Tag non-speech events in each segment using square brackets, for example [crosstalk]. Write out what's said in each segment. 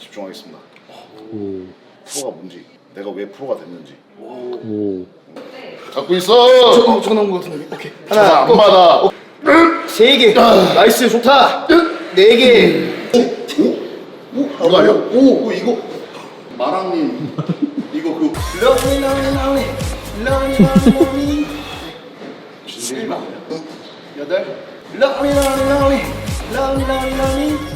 집중하겠습니다. 오, 프로가 뭔지, 내가 왜 프로가 됐는지. 오. 잡고 있어. 저, 저 나온 것 같은데. 오케이. 하나 안 받아. 세 개. 나이스, 좋다. 네 개. 이거 아니야? 오, 오 이거 마랑님 이거 그 러니, 러니, 러니. 러니, 러니, 러니. 아니야? 여덟. 러니, 러니, 러니. 러니, 러니, 러니.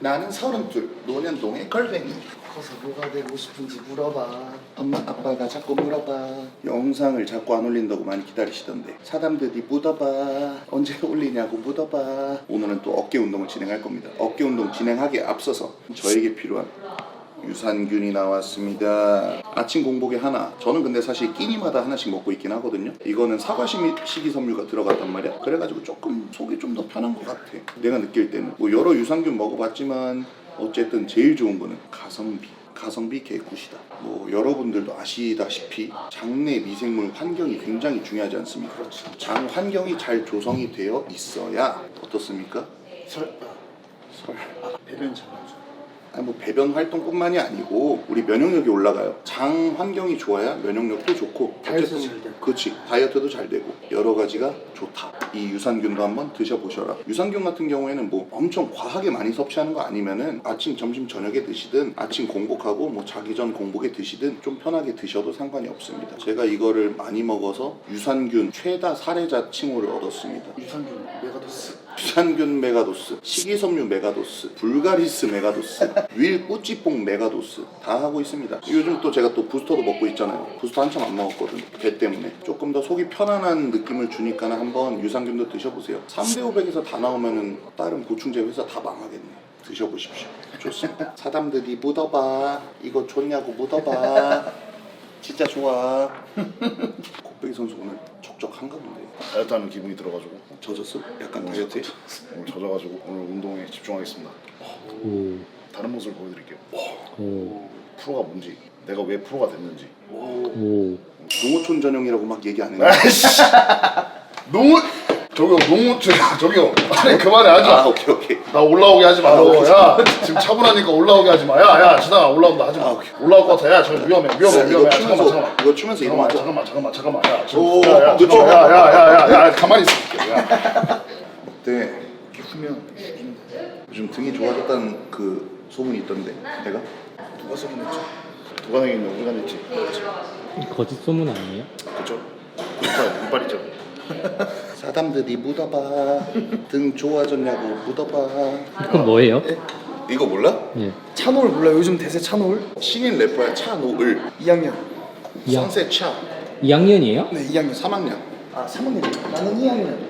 나는 서른둘 노년동의 걸뱅이. 커서 뭐가 되고 싶은지 물어봐. 엄마 아빠가 자꾸 물어봐 영상을 자꾸 안 올린다고 많이 기다리시던데 사담들이 묻어봐 언제 올리냐고 묻어봐 오늘은 또 어깨 운동을 진행할 겁니다 어깨 운동 진행하기에 앞서서 저에게 필요한 유산균이 나왔습니다 아침 공복에 하나 저는 근데 사실 끼니마다 하나씩 먹고 있긴 하거든요 이거는 사과 시- 식이섬유가 들어갔단 말이야 그래가지고 조금 속이 좀 더 편한 것 같아 내가 느낄 때는 뭐 여러 유산균 먹어봤지만 어쨌든 제일 좋은 거는 가성비 가성비 개굿이다. 뭐 여러분들도 아시다시피 장내 미생물 환경이 굉장히 중요하지 않습니까? 장 환경이 잘 조성이 되어 있어야 어떻습니까? 설, 설. 아, 배변. 아니 뭐 배변 활동뿐만이 아니고 우리 면역력이 올라가요. 장 환경이 좋아야 면역력도 좋고 다이어트도 잘 되고. 그렇지 다이어트도 잘 되고 여러 가지가 좋다. 이 유산균도 한번 드셔보셔라. 유산균 같은 경우에는 뭐 엄청 과하게 많이 섭취하는 거 아니면은 아침, 점심, 저녁에 드시든 아침 공복하고 뭐 자기 전 공복에 드시든 좀 편하게 드셔도 상관이 없습니다. 제가 이거를 많이 먹어서 유산균 최다 사례자 칭호를 얻었습니다. 유산균, 메가도스. 유산균 메가도스, 식이섬유 메가도스, 불가리스 메가도스, 윌 꾸찌뽕 메가도스 다 하고 있습니다. 요즘 또 제가 또 부스터도 먹고 있잖아요. 부스터 한참 안 먹었거든. 배 때문에 조금 더 속이 편안한 느낌을 주니까 한번 유산균도 드셔보세요. 3대 500에서 다 나오면은 다른 보충제 회사 다 망하겠네. 드셔보십시오. 좋습니다. [laughs] 사담들이 묻어봐. 이거 좋냐고 묻어봐. 진짜 좋아. 곱빼기 선수 오늘 적적한가 본데. 다이어트 하는 기분이 들어가지고 젖었어? 약간 다이어트에? 오늘 젖어가지고 오늘 운동에 집중하겠습니다. 오, 다른 모습을 보여드릴게요. 오, 프로가 뭔지, 내가 왜 프로가 됐는지. 오. 농어촌 전용이라고 막 얘기 안 했는데. 아이씨 농어 저기요 농어 저, 저기요 아니 그만해 하지 아 마. 오케이 오케이. 나 올라오게 하지 마. 너. 야 지금 차분하니까 올라오게 하지 마. 야야 지나가 올라온다 하지 마. 아, 오케이. 올라올 것 같아. 야 저기 위험해 위험해 이거 위험해. 야, 추면서 잠깐만 잠깐만. 이거 추면서 잠깐만. 잠깐만 잠깐만 잠깐만. 야 지금 오, 야야 그쵸. 야야야야야 가만히 있을게. 야. 네. 후면 죽인다. 요즘 등이 좋아졌다는 그 소문이 있던데 내가? 누가 소문했죠? 도관에 있는 우리가 냈지. 거짓 소문 아니에요? 그쵸? 이빨 이빨이죠. [laughs] 사담들이 묻어봐. 등 좋아졌냐고 묻어봐. 그건 뭐예요? 이거 몰라? 예. 찬올 몰라요? 요즘 대세 찬올? 신인 래퍼야 차노을. 2학년. 이학 선세 차. 2학년이에요? 네, 2학년. 3학년. 아, 3학년. 나는 2학년.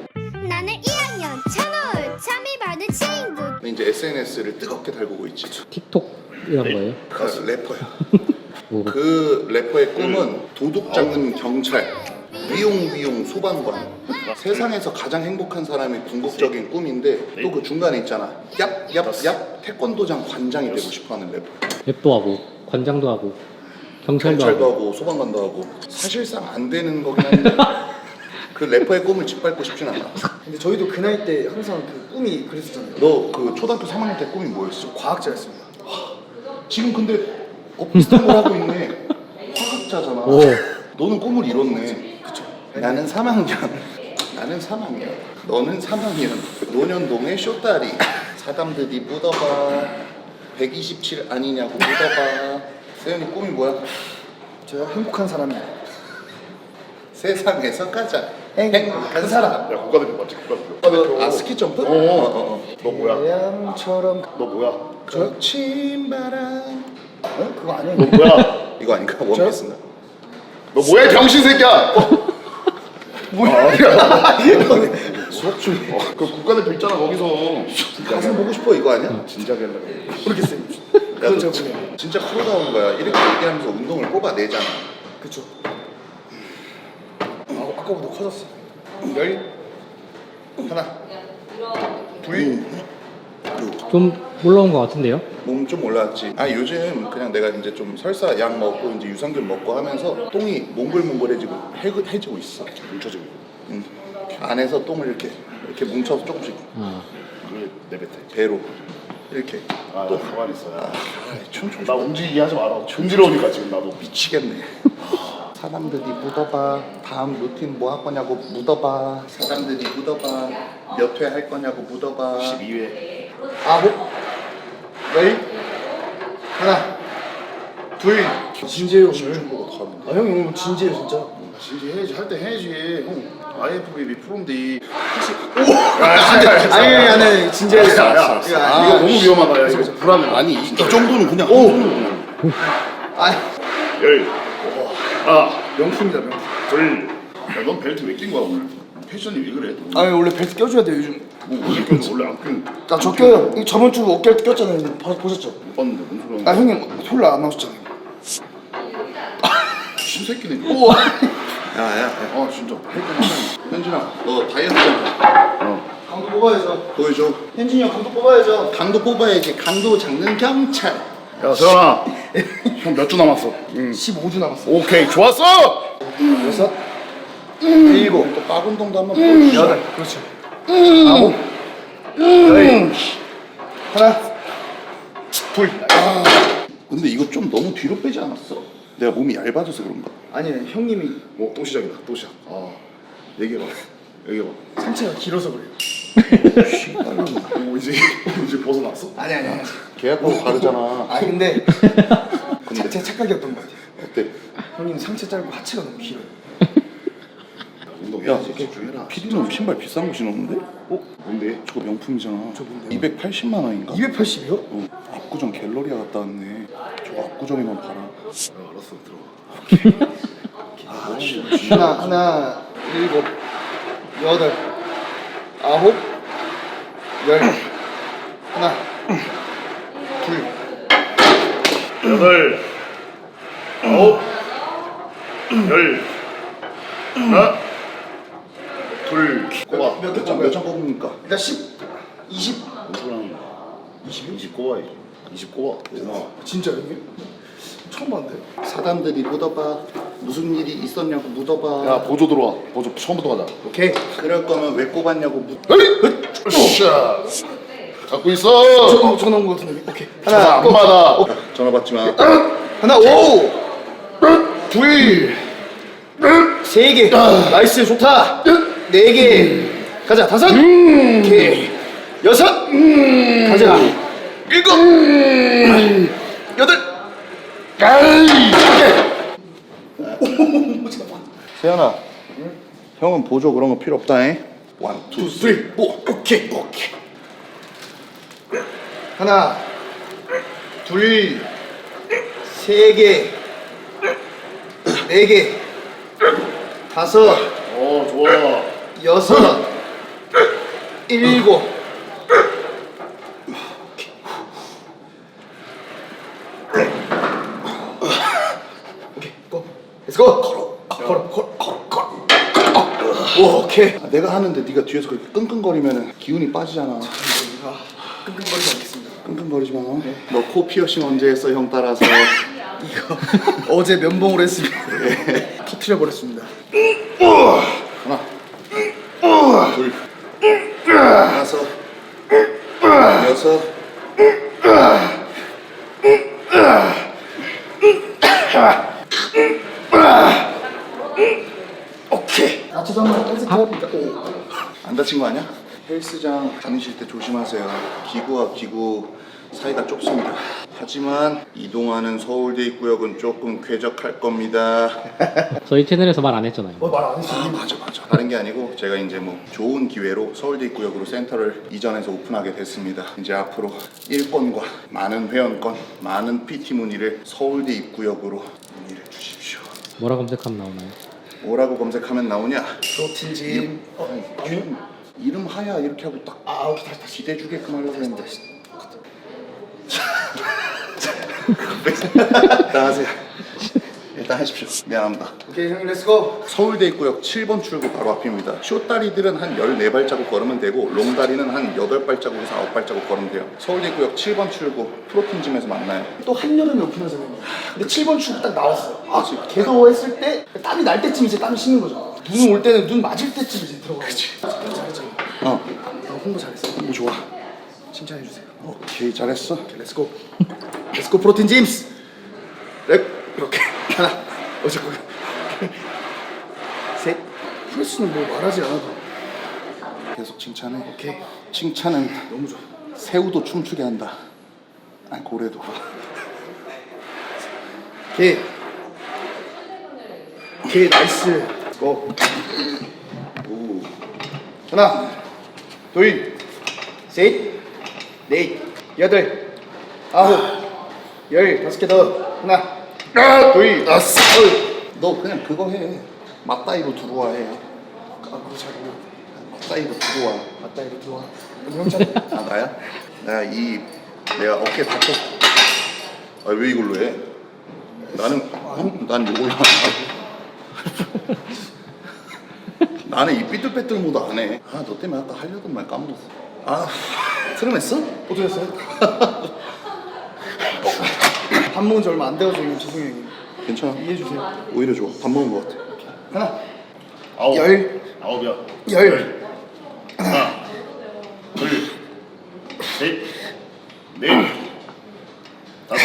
이제 SNS를 뜨겁게 달구고 있지. 틱톡 이런 거예요? 그 래퍼야. 오, [laughs] 그 래퍼의 꿈은 도둑 잡는 경찰, 위용 위용 소방관. 세상에서 가장 행복한 사람의 궁극적인 꿈인데 또 그 중간에 있잖아. 얍얍얍 태권도장 관장이 되고 싶어하는 래퍼. 랩도 하고 관장도 하고 경찰도 경찰도 하고 하고 소방관도 하고 사실상 안 되는 거긴 한데 [laughs] 그 래퍼의 꿈을 짓밟고 싶진 않아. 근데 저희도 그 나이 때 항상 그 꿈이 그랬었잖아요. 너 그 초등학교 3학년 때 꿈이 뭐였어? 과학자였습니다. 지금 근데 어, 비슷한 걸 하고 있네. 화학자잖아. 오. 너는 꿈을 이뤘네. 그쵸. 나는 3학년. 나는 3학년. 너는 3학년. 노년동의 쇼다리. 사담들이 묻어봐. 127 아니냐고 묻어봐. 세연이 꿈이 뭐야? 저요? 행복한 사람이에요. 세상에서 가장 행복한 사람. 야 국가대표 맞지 국가대표. 아 스키 점프? 어. 어. 너 뭐야? 태양처럼 너 뭐야? 거친 바람. 어? 그거 너 아니에요? 뭐야? [laughs] 이거 아닌가? 원피스인가? 너 뭐야 이 병신 새끼야? [laughs] 뭐야? [laughs] 수업 중에. 그 국가대표 있잖아 거기서. 가슴 보고 싶어 이거 아니야? 진작에 하려고. 모르겠어요. 야, 그건 너 진- 모르겠어요. 진짜 프로다운 거야. 이렇게 얘기하면서 운동을 뽑아내잖아. 그쵸. 아, 아까보다 커졌어. 열 하나 둘 좀 올라온 것 같은데요? 몸 좀 올라왔지. 아 요즘 그냥 내가 이제 좀 설사 약 먹고 이제 유산균 먹고 하면서 똥이 몽글몽글해지고 해, 해지고 있어. 뭉쳐지고. 응. 안에서 똥을 이렇게 이렇게 뭉쳐서 조금씩 아, 왜 내뱉어? 배로 이렇게 아, 너 가만히 있어. 야. 춤추고 나 움직이게 하지 마라. 존지러우니까 지금 나도. 미치겠네. 사람들이 묻어봐. 다음 루틴 뭐 할 거냐고 묻어봐. 사람들이 묻어봐. 몇 회 할 거냐고 묻어봐. 12회. 아홉 열 하나 둘 진지해요 오늘 아 형이 오늘 진지해요 진짜 진지 해야지. 할 때 해야지. 형. IFBB 프롬디. 아니 아니 아니 아니 진지해요 야, 야, 이거 아, 이거 너무 위험하다. 야, 이거 불안해. 아니 이, 이 정도는 그냥 오. 아니 열. 하나, 명품이다 명품 둘. 야, 넌 벨트 왜 낀 거야 오늘? 패션이 왜 그래? 아니 원래 벨트 껴줘야 돼요 요즘 뭐 오늘 껴도 원래 안 낀. 나저 껴요 이거 저번 주 어깨 꼈잖아요 이거 봐- 보셨죠? 못 봤는데 뭔 소리 아 하는 형님 솔로 안 나오셨잖아요 [laughs] 신새끼네. 우와 야야. 아 진짜. 현진아 너 다이어트잖아. 강도 뽑아야죠 보여줘. 현진이 형 강도 뽑아야죠 강도 뽑아야지. 강도 잡는 경찰. 야 세연아. [laughs] 형 몇 주 남았어? 응. 15주 남았어 오케이 좋았어. 여섯 일곱 또 빠운동도 한번 보여주자. 여덟 그렇죠 아홉 열 하나 둘 근데 이거 좀 너무 뒤로 빼지 않았어? 내가 몸이 얇아져서 그런가? 아니 형님이 어, 또 시작이다. 또 시작. 아, 얘기해봐. 얘기해봐. 상체가 길어서 그래요 오, 이제 이제 벗어났어? 아니 아니 아니 계약하고 다르잖아. 아니 근데 자, 제 착각이었던 것 같아요 어때? 형님 상체 짧고 하체가 너무 길어요 운동해야지. 야, 집중해라. 피디는 신발 비싼 거 신었는데? 어? 뭔데? 저거 명품이잖아. 저 뭔데요? 280만 원인가? 280이요? 어, 압구정 갤러리아 갔다 왔네. 저거 압구정에만 팔아. 야, 알았어. 들어가. [laughs] 아, 씨. 하나 하나 일곱 여덟 아홉 열 하나 둘 여덟, 아홉, 열, 하나, 둘. 꼽아. 몇개 몇장 몇장 뽑습니까? 일단 10 20뭔 소리 하는 거야? 20? 20 꼽아야지. 20 꼽아. 진짜 형님? 처음 봤는데 사람들이 묻어봐. 무슨 일이 있었냐고 묻어봐. 야, 보조 들어와. 보조 처음부터 가자. 오케이 그럴 거면 왜 뽑았냐고 묻. 으쌰. 잡고 있어. 저, 전화 온것 같은데 오케이 전화 하나 안 꼭. 받아. 전화 받지 마. 하나 오! 둘! 세 개! 나이스 좋다! 네 개! 가자 다섯! 오케이 여섯! 가자 일곱! 여덟! 세연아, 형은 보조 그런 거 필요 없다잉. 원, 투, 쓰리 오 오케이 오케이. 하나 둘세개네 개 다섯 어, 좋아. 여섯 일곱. 오케이. 고 렛츠고. 걸어 걸어 걸어 오, 오케이 아, 내가 하는데 네가 뒤에서 그렇게 끙끙거리면 기운이 빠지잖아. 아, 끙끙거리지 않겠습니다. 끙끙거리지 마. 너 코 피어싱 언제 했어 형 따라서? [laughs] 이거 어제 면봉으로 했으면 터트려 버렸습니다. 하나, 둘, 다섯, 여섯. 오케이 다쳐서 한번 헬스해봅니다 거 아니야? 헬스장 다니실 때 조심하세요. 기구와 기구 사이가 좁습니다. 하지만 이동하는 서울대 입구역은 조금 쾌적할 겁니다. [laughs] 저희 채널에서 말 안 했잖아요. 어말안 했어 아 맞아 맞아. 다른 게 아니고 제가 이제 뭐 좋은 기회로 서울대 입구역으로 센터를 이전해서 오픈하게 됐습니다. 이제 앞으로 일권과 많은 회원권, 많은 PT 문의를 서울대 입구역으로 문의를 주십시오. 뭐라 검색하면 나오나요? 뭐라고 검색하면 나오냐? 프로틴짐 어, 이름, 이름 하야 이렇게 하고 딱 아 오케이 다시 다시 기대 주게끔 하려고 했는데. [laughs] 하세요. 일단 하십시오. 미안합니다. 오케이 형님 렛츠고 서울대 입구역 7번 출구 바로 앞입니다. 쇼다리들은 한 14발자국 걸으면 되고 롱다리는 한 8발자국에서 9발자국 걸으면 돼요. 서울대 입구역 7번 출구 프로틴짐에서 만나요. 또 한여름에 오픈하잖아요 근데 7번 출구 딱 나왔어요 아 개도 했을 때 땀이 날 때쯤 이제 땀이 식는 거죠 눈 올 때는 눈 맞을 때쯤 이제 들어가야지. 잘했잖아. 어너 홍보 잘했어. 너무 좋아 칭찬해 주세요. 오케이 잘했어 렛츠고. 렛츠고 프로틴 짐스. 렉 이렇게 하나. 어 잠깐. 셋. 프레스는 뭐 말하지 않아도. 계속 칭찬해 오케이. 칭찬은 너무 좋아. 새우도 춤추게 한다 아니 고래도 오케이. 오케이 나이스. 고. 오 하나, 둘, 셋, 넷, 여덟, 아홉, 열 다섯 개 더. 하나, 둘, 아싸 너 그냥 그거 해 맞다이로 들어와 해 아 그거 잘 모르. 맞다이로 들어와 맞다 이거 들어와. 아 나야? 내가 이 내가 어깨 다쳤 아왜 이걸로 해? 나는 어? 난 이걸로 안 하고 나는 이 삐뚤빼뚤 모드 안 해 아 너 때문에 아까 하려던 말 까먹었어 아 [laughs] 트름했어? 어떻게 됐어요? [laughs] 밥 먹은 지 얼마 안 돼가지고 이거 죄송해요 형님. 괜찮아 이해해 주세요. 오히려 좋아 밥 먹은 거 같아 하나, 아홉. 열, 아홉이야. 열, 하나, 둘, 셋, 넷, 다섯.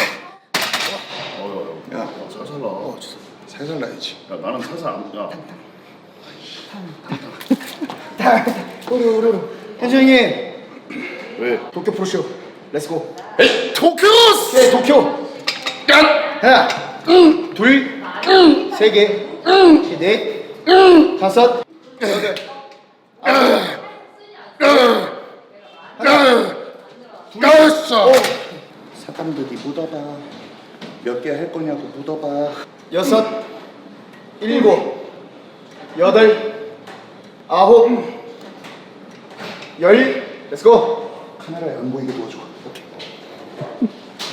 어여. 야 살살 나. 어, 죄송. 살살 나야지 야, 나는 살살 안. 야, 오르 오르 오르. 현수 형님 왜? 도쿄 프로쇼. 렛츠고. 도쿄스! 네 도쿄. 하나, 둘, 세 개, 넷, 다섯, 여덟, 됐어 사람들이 묻어봐. 몇 개 할 거냐고 묻어봐. 여섯, 일곱, 여덟, 아홉, 열. 렛츠고. 카메라에 안 보이게 도와줘 오케이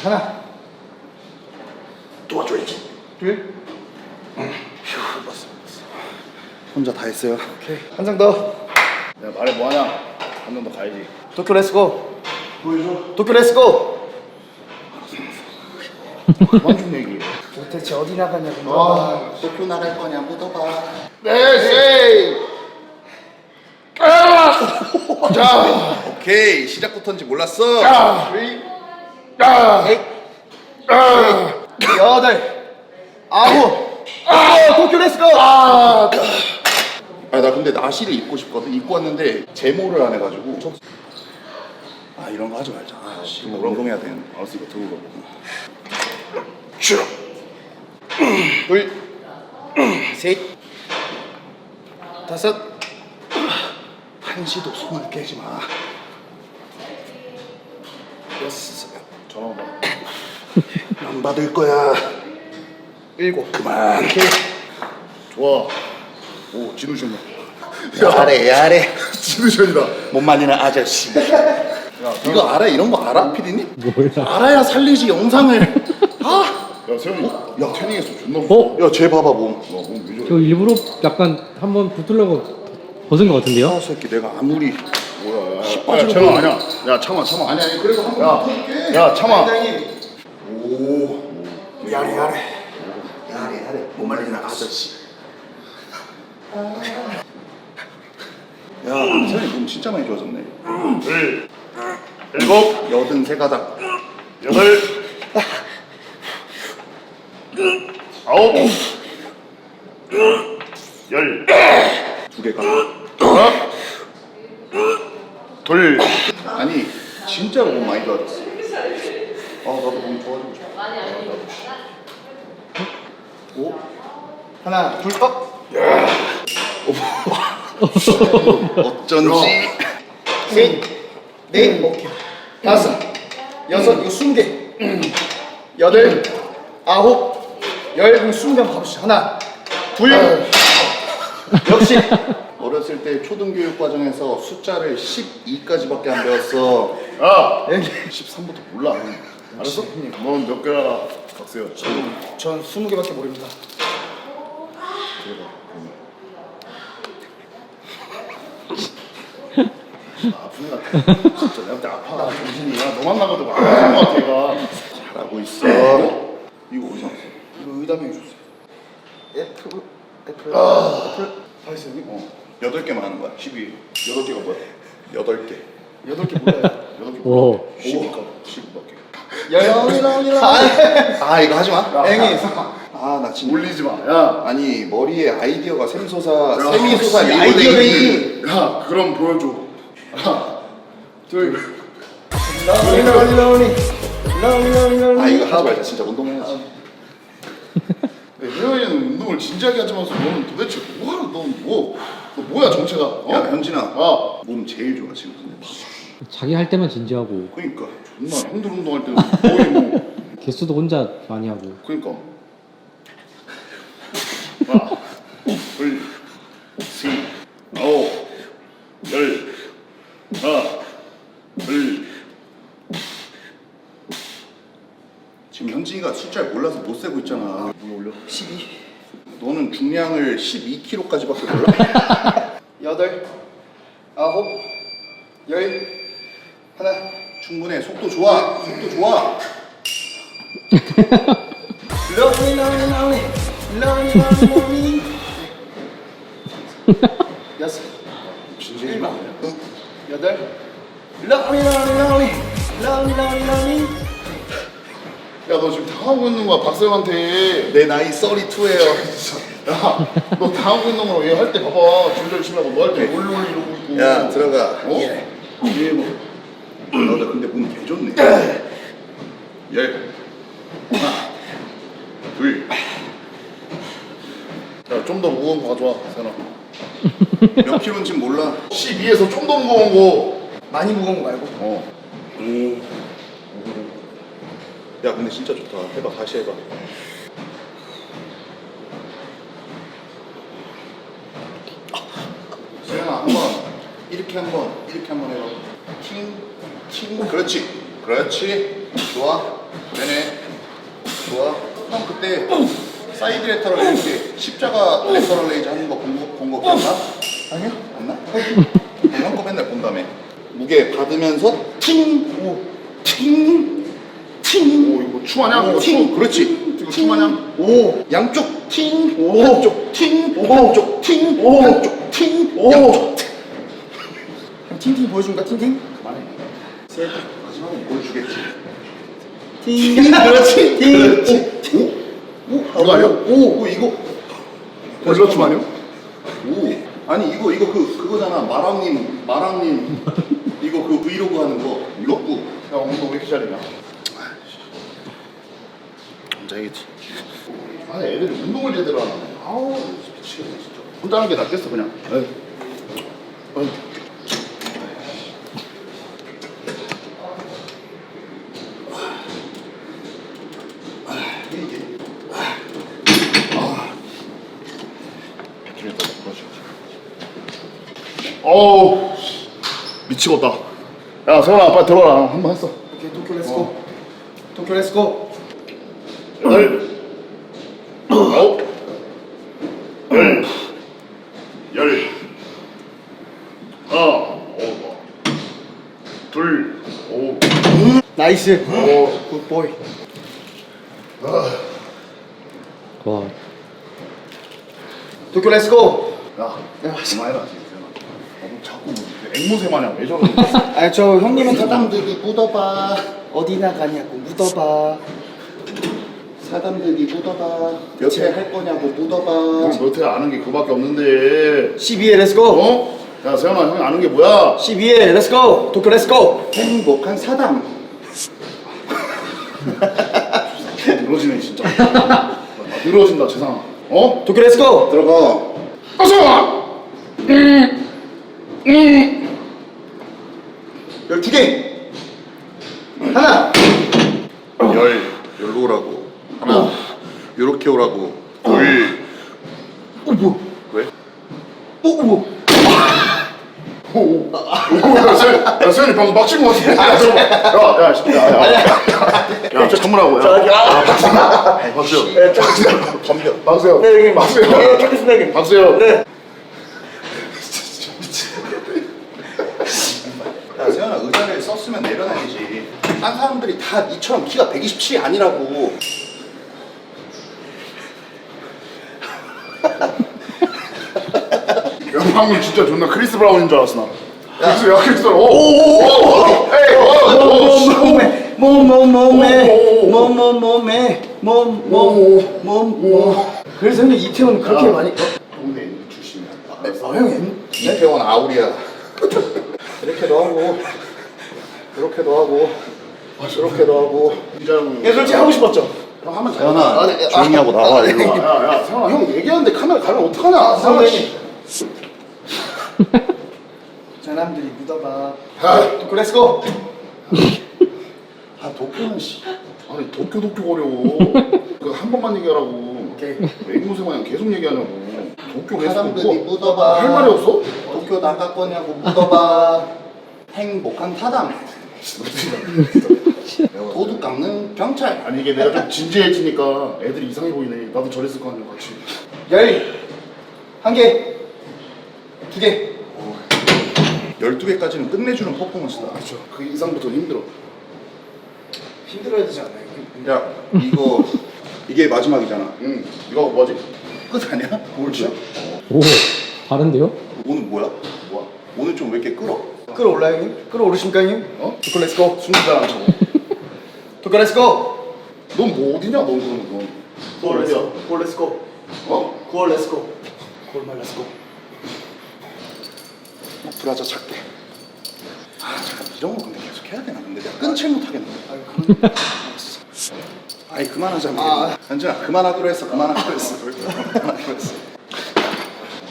하나, 도와줘야지 둘, 혼자 다 했어요 오케이. 한 장 더. 야 말해 뭐하냐? 한 명 더 가야지. 도쿄 렛츠고. 보여줘 도쿄 렛츠고. 그만 좀 얘기해. 도대체 어디 나가냐고. 아, 도쿄 나갈 거냐 묻어봐 네, 세. 자 오케이. 시작부터인지 몰랐어. 둘, 넷, 여덟, 아홉. 아, 도쿄 렛츠고. 아 나 근데 나시를 입고 싶거든. 입고 왔는데 제모를 안 해가지고. 아 이런 거 하지 말자. 아 씨, 이거 운동해야 되는데 알았어 이거 들고 가. 둘, 셋, 다섯, 한시도 손을 깨지 마 여섯, 전화 온다. [laughs] 안 받을 거야 일곱. 그만. 좋아. 오 진우션이야. 야래 야래 [laughs] 진우션이다. 못 말리는 아저씨 이거 알아? 이런 거 알아? 피디님? 몰라. 알아야 살리지 영상을 [laughs] 아! 야 세훈이. 야 태닝했어 존나 어? 야 쟤 봐봐 몸 야 몸왜 저래? 저 일부러 약간 한번 붙으려고 벗은 것 같은데요? 아 새끼 내가 아무리 뭐야? 야, 야, 야, 채마 아니야. 야 참아 참아. 아니 아니 그래도 한번 야, 붙어볼게 야 참아. 오 야래 야래 야래 야래 못 말리는 아저씨 야 세현이 몸 진짜 많이 좋아졌네 둘, 일곱, 여든 세 가닥 여덟, 아홉, 열, 두 개가 하나, 둘. 아니 진짜로 몸 많이 좋아졌어. 아 나도 몸 좋아지고 싶어? 오? 하나, 둘, 어. 어쩐지. 셋, 넷, 오케이. 다섯, 여섯, 이거 스무 개. 여덟, 아홉, 열, 그럼 스무 개 한번 가보시죠. 하나, 둘, 역시. 어렸을 때 초등교육 과정에서 숫자를 12까지밖에 안 배웠어 야, 여기. 13부터 몰라 알았어? 넌몇 개나 박세현? 전 스무 개밖에 모릅니다. 아픈 것 같아. 진짜 내가 그때 아파. 정신이. 야, 너만 나가도 아픈 것 같아, 얘가. 잘하고 있어 이거 어디서 났어? 이거 의담이 줬어요. 애플, 애플, 애플. 다 여기? 어. 8개만 하는 거야 12. 8개가 뭐야? 8개 여덟 개 몰라요 8개. 오. 12가 12밖에. 아 이거 하지 마 앵이 아나 진짜 올리지 마. 야. 아니 머리에 아이디어가 샘솟아 야, 세미솟아 혹시 밀고 아이디어 다니니. 야, 그럼 보여줘. 하나, 둘. 러니 러니 러니 러니 러니 러니 아 이거 하지 말자 진짜 운동해야지 혜연이는 운동을 진지하게 하지 마서 너는 도대체 뭐하러 너 뭐? 너 뭐야 정체가? 어? 야 현진아 아, 몸 제일 좋아 지금 자기 할 때만 진지하고 그니까 존나 형들 운동할 때는 거의 뭐 [laughs] 개수도 혼자 많이 하고. 그러니까. 하나, 둘, 셋, 아홉, 열, 하나, 둘. 지금 현진이가 숫자를 몰라서 못 세고 물 올려. 12 너는 중량을 12kg까지밖에 몰라? [laughs] 여덟 아홉 열. 하나. 충분해. 속도 좋아. 속도 좋아. 러니 러니 러니 러니 러니 러니 여섯. 진지하지 마. 여덟. 러니 러니 러니 러니 러니 러니 야, 너 지금 당하고 있는 거야, 박쌤한테. 내 나이 32예요 [laughs] 야, 너 당하고 있는 거로 얘할 때 봐봐. 열심히 하고 너 할 때 올리 올리 이러고 있고. 야 들어가 어? 예. [clears throat] 예, 뭐. 너나 근데 몸 개좋네 열 하나 둘 야, 좀 더 무거운 거 가져와, 세나. 몇 킬로인지 몰라 12에서 좀 더 무거운 거. 많이 무거운 거 말고 어. 야 근데 진짜 좋다. 해봐 다시 해봐. 수영아 한번. 이렇게 한번 이렇게 한번 해봐. 팅팅. 그렇지. 그렇지. 좋아. 되네. 좋아. 형 그때 사이드 레터럴 이렇게 십자가 레터럴 레이즈 하는 거 본거 본거 기억나? 아니요. 안 나? 형거 맨날 본다며. 무게 받으면서 팅오팅팅 춤하냐? 이거 팅 춤. 그렇지 춤하냐? 오 양쪽 팅 오. 한쪽 팅 오. 한쪽 팅 오. 한쪽 팅 오. 양쪽 팅. 그럼 팅팅 보여준다 팅팅 그만해 마지막에 보여주겠지 팅 그렇지 팅. 그렇지 오? 오? 이거 아니야? 오, 오 이거 벌써 춤 아니야? 오 아니 이거 이거 그 그거잖아 마랑님 마랑님 이거 그 브이로그 하는 거 이거 야, 너왜 이렇게 잘리냐? 혼자겠지 아, 애들이 운동을 제대로 안 하네. 아우, 미치겠네, 진짜. 혼자 하는 게 낫겠어, 그냥. 에이. 어이. 어우, 미치겠다. 야, 세원아, 아빠 들어라. 한 번 했어. 오케이 도쿄 렛츠고 도쿄 렛츠고 아홉, 열, 열, 하나, 오, 둘, 오, 나이스. 오, 굿보이. 와. 도쿄 렛츠고 야, 야. 그만해라, 지금. 어, 자꾸 뭐 앵무새 마냥 왜 저러는 아니 저 형님한테 사담들이 묻어봐. 어디 나가냐고 묻어봐 사담들이 묻어봐 몇 회 할 거냐고 묻어봐 너몇회 아는 게 그밖에 없는데. 12회 렛츠고 어? 야, 세현아, 형이 아는 게 뭐야? 12회 렛츠고 도쿄 렛츠고 행복한 사담 [laughs] 늘어지네, 진짜. 아, 늘어진다, 세상아. 어? 도쿄 렛츠고 들어가 어서! 12개 하나 열 열로 오라고 하나 요렇게 오라고 둘 어 뭐? 왜? 어 뭐? 오, 오, 야, 세현, 야, 세현이 방금 막힌 거 같은데. 야, 잠깐만. 야, 야, 씨, 야, 야. 야, 저 참으라고, 야. 아, 박수요. 박수요. 덤벼 박수요. 네 여기 박수요. 네 찾겠습니다 여기 박수요. 네야 세현아 의자를 썼으면 내려놔야지 딴 사람들이 다 니처럼 키가 127이 아니라고 방금 진짜 존나 크리스 브라운인 줄 알았어 나. 야 크리스 브라운. 오오오 오. 에이 오 오 오. 몸에 몸 몸 몸에 몸 몸 몸에 몸 몸 몸 몸 그래서 형님 이태원 그렇게 야. 많이 어? 동네 출신이야. 아 형님 이태원 아우리아. 이렇게도 하고 이렇게도 하고 이렇게도 하고. 예 솔직히 하고 싶었죠 형 하면 잘. 세현아 아, 네, 조용히 하고 나와 일로 와. 야야 세영아 형 얘기하는데 카메라 가면 어떡하냐. 세영아 씨. 사람들이 묻어봐 아, 고 렛츠고 아 도쿄는 씨. 아니 도쿄 도쿄 거려. 그한 번만 얘기하라고. 오케이 앵무새 마냥 계속 얘기하냐고. 도쿄 사람들이 뭐, 묻어봐. 할 말이 없어? 도쿄 나갈 거냐고 묻어봐. 행복한 사람. 도둑 깎는 경찰. 아니 이게 내가 좀 진지해지니까 애들이 이상해 보이네. 나도 저랬을 거 아니야 같이. 열 한 개 두 개 12개까지는 끝내주는 퍼포먼스다. 그렇죠. 그 이상부터 힘들어. 힘들어야 되지 않나요? 야, 이거 이게 마지막이잖아. 응. 이거 뭐지? 끝 아니야? 뭘지? 오 다른데요? 오늘 뭐야? 뭐야? 오늘 좀 왜 이렇게 끌어? 끌어올라요 형님? 끌어오르십니까 형님? 어? 도쿄 렛츠고 숨기잖아 저거. 도쿄 렛츠고 넌 뭐 어디냐 넌 그러면 넌. 너 어디야? 9월 렛츠고 어? 9월 렛츠고 9월말 렛츠고 브라자 작게. 아, 잠깐 이런 거 근데 계속 해야 되나? 근데 내가 끊질 못하겠네. 알았어. 아이 그만하자. 아. 현진아 그만하기로 했어. 그만하기로 했어. 그만하기로 했어.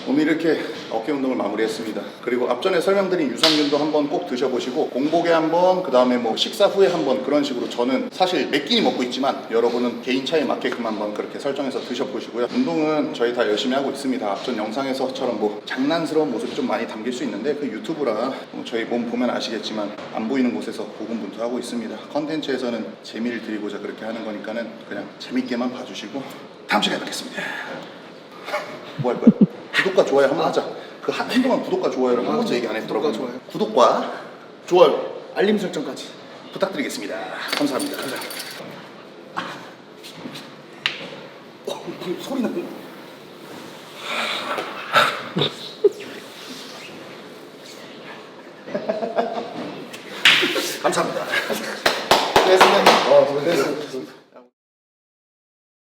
오늘 이렇게 어깨 운동을 마무리했습니다. 그리고 앞전에 설명드린 유산균도 한번 꼭 드셔보시고 공복에 한번 그 다음에 뭐 식사 후에 한번 그런 식으로 저는 사실 몇 끼니 먹고 있지만 여러분은 개인 차에 맞게끔 한번 그렇게 설정해서 드셔보시고요. 운동은 저희 다 열심히 하고 있습니다. 앞전 영상에서처럼 뭐 장난스러운 모습이 좀 많이 담길 수 있는데 그 유튜브라 뭐 저희 몸 보면 아시겠지만 안 보이는 곳에서 고군분투하고 있습니다. 컨텐츠에서는 재미를 드리고자 그렇게 하는 거니까는 그냥 재밌게만 봐주시고 다음 시간에 뵙겠습니다. [laughs] 뭐 할 거야? 구독과 좋아요 한번 하자. 그 한- 한동안 구독과 좋아요를 한 번도 얘기 안 했더라고요. 구독과 좋아요. 구독과 좋아요 알림 설정까지 부탁드리겠습니다. 감사합니다. 어, 소리 나는 감사합니다. 됐습니다 어, 됐습니다